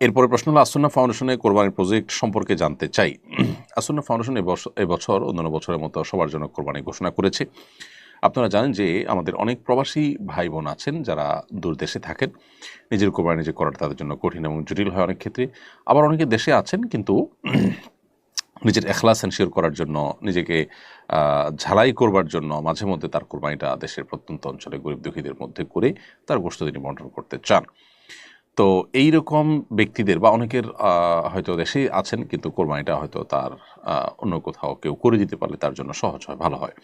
এরপরে প্রশ্ন হলো, আসন্না ফাউন্ডেশনের কোরবানির প্রজেক্ট সম্পর্কে জানতে চাই। আসন্না ফাউন্ডেশন এবছ- এবছর, অন্যান্য বছরের মতো সবার জন্য কোরবানি ঘোষণা করেছে। আপনারা জানেন যে আমাদের অনেক প্রবাসী ভাই বোন আছেন যারা দূর দেশে থাকেন। নিজের কোরবানি নিজে করাটা তাদের জন্য কঠিন এবং জটিল হয় অনেক ক্ষেত্রে। আবার অনেকে দেশে আছেন কিন্তু নিজের এখলাস এনশিওর করার জন্য, নিজেকে ঝালাই করবার জন্য মাঝে মধ্যে তার কোরবানিটা দেশের প্রত্যন্ত অঞ্চলে গরিব দুঃখীদের মধ্যে করে তার গোষ্ঠ তিনি বন্টন করতে চান। তো এই রকম ব্যক্তিদের বা অনেকের হয়তো দেশেই আছেন কিন্তু কোরবানিটা হয়তো তার অন্য কোথাও কেউ করে দিতে পারলে তার জন্য সহজ হয়, ভালো হয়।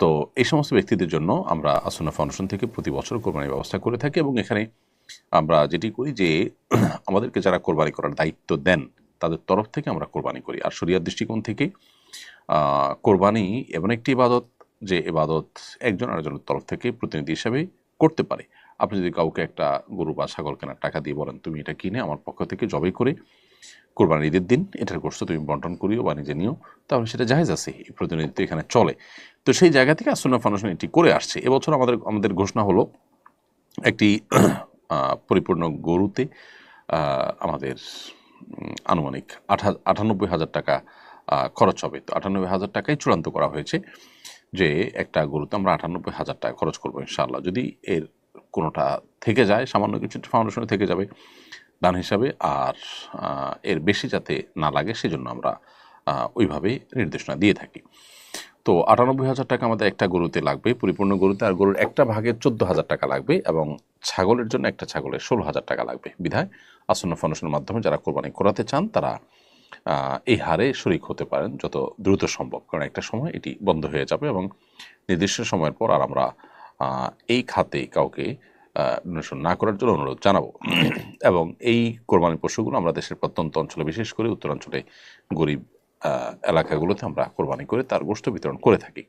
তো এই সমস্ত ব্যক্তিদের জন্য আমরা আসনা ফাউন্ডেশন থেকে প্রতি বছর কোরবানির ব্যবস্থা করে থাকি এবং এখানে আমরা যেটি করি যে, আমাদেরকে যারা কোরবানি করার দায়িত্ব দেন, তাদের তরফ থেকে আমরা কোরবানি করি। আর শরিয়ার দৃষ্টিকোণ থেকে কোরবানি এমন একটি ইবাদত যে, ইবাদত একজন আরেকজনের তরফ থেকে প্রতিনিধি হিসাবে করতে পারে। আপনি যদি কাউকে একটা গরু বা ছাগল কেনার টাকা দিয়ে বলেন, তুমি এটা কিনে আমার পক্ষ থেকে জবাই করে কোরবানির ঈদের দিন এটার গোষ্ঠ তুমি বন্টন করিও বা নিজে নিও, তাহলে সেটা জাহেজ আছে, এই প্রতিনিধিত্ব এখানে চলে। তো সেই জায়গা থেকে আসন্ন ফাউন্ডেশন এটি করে আসছে। এবছর আমাদের আমাদের ঘোষণা হলো একটি পরিপূর্ণ গরুতে আমাদের আনুমানিক আঠা, আটানব্বই হাজার টাকা খরচ হবে। তো আটানব্বই হাজার টাকাই চূড়ান্ত করা হয়েছে যে একটা গরুতে আমরা আটানব্বই হাজার টাকা খরচ করব ইনশাআল্লাহ। যদি এর কোনোটা থেকে যায় সামান্য কিছু ফাউন্ডেশনে থেকে যাবে দান হিসাবে। আর এর বেশি যাতে না লাগে সেজন্য আমরা আহ, ওইভাবে নির্দেশনা দিয়ে থাকি। তো আটানব্বই হাজার টাকা আমাদের একটা গরুতে লাগবে পরিপূর্ণ গরুতে। আর গরুর একটা ভাগের চোদ্দ হাজার টাকা লাগবে এবং ছাগলের জন্য একটা ছাগলের ষোলো হাজার টাকা লাগবে। বিধায় আসন্ন ফাউন্ডেশনের মাধ্যমে যারা কোরবানি করাতে চান তারা এই হারে শরিক হতে পারেন যত দ্রুত সম্ভব। কারণ একটা সময় এটি বন্ধ হয়ে যাবে এবং নির্দিষ্ট সময়ের পর আর আমরা এই খাতে কাউকে ডোনেশন না করার জন্য অনুরোধ জানাব। এবং এই কোরবানি পশুগুলো আমরা দেশের প্রত্যন্ত অঞ্চলে, বিশেষ করে উত্তরাঞ্চলে গরিব এলাকাগুলোতে আমরা কোরবানি করে তার গোষ্ঠ বিতরণ করে থাকি।